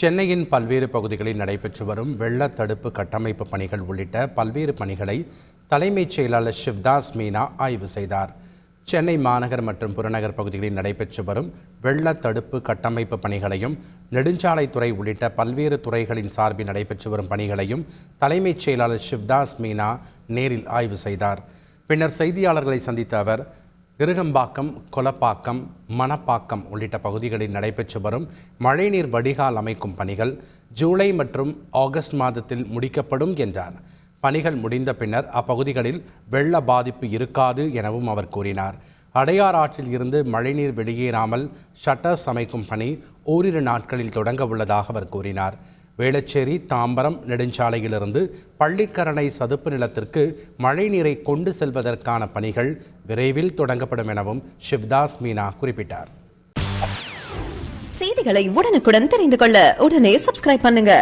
சென்னையின் பல்வேறு பகுதிகளில் நடைபெற்று வரும் வெள்ள தடுப்பு கட்டமைப்பு பணிகள் உள்ளிட்ட பல்வேறு பணிகளை தலைமைச் செயலாளர் சிவ்தாஸ் மீனா ஆய்வு செய்தார். சென்னை மாநகர் மற்றும் புறநகர் பகுதிகளில் நடைபெற்று வரும் வெள்ள தடுப்பு கட்டமைப்பு பணிகளையும் நெடுஞ்சாலைத்துறை உள்ளிட்ட பல்வேறு துறைகளின் சார்பில் நடைபெற்று வரும் பணிகளையும் தலைமைச் செயலாளர் சிவ்தாஸ் மீனா நேரில் ஆய்வு செய்தார். பின்னர் செய்தியாளர்களை சந்தித்த அவர் விருகம்பாக்கம் கொலப்பாக்கம் மணப்பாக்கம் உள்ளிட்ட பகுதிகளில் நடைபெற்று வரும் மழைநீர் வடிகால் அமைக்கும் பணிகள் ஜூலை மற்றும் ஆகஸ்ட் மாதத்தில் முடிக்கப்படும் என்றார். பணிகள் முடிந்த பின்னர் அப்பகுதிகளில் வெள்ள பாதிப்பு இருக்காது எனவும் அவர் கூறினார். அடையார் ஆற்றில் இருந்து மழைநீர் வெளியேறாமல் ஷட்டர்ஸ் அமைக்கும் பணி ஓரிரு நாட்களில் தொடங்க உள்ளதாக அவர் கூறினார். வேளச்சேரி தாம்பரம் நெடுஞ்சாலையிலிருந்து பள்ளிக்கரணை சதுப்பு நிலத்திற்கு மழைநீரை கொண்டு செல்வதற்கான பணிகள் விரைவில் தொடங்கப்படும் எனவும் சிவ்தாஸ் மீனா குறிப்பிட்டார். செய்திகளை உடனுக்குடன் தெரிந்து கொள்ள உடனே சப்ஸ்கிரைப் பண்ணுங்க.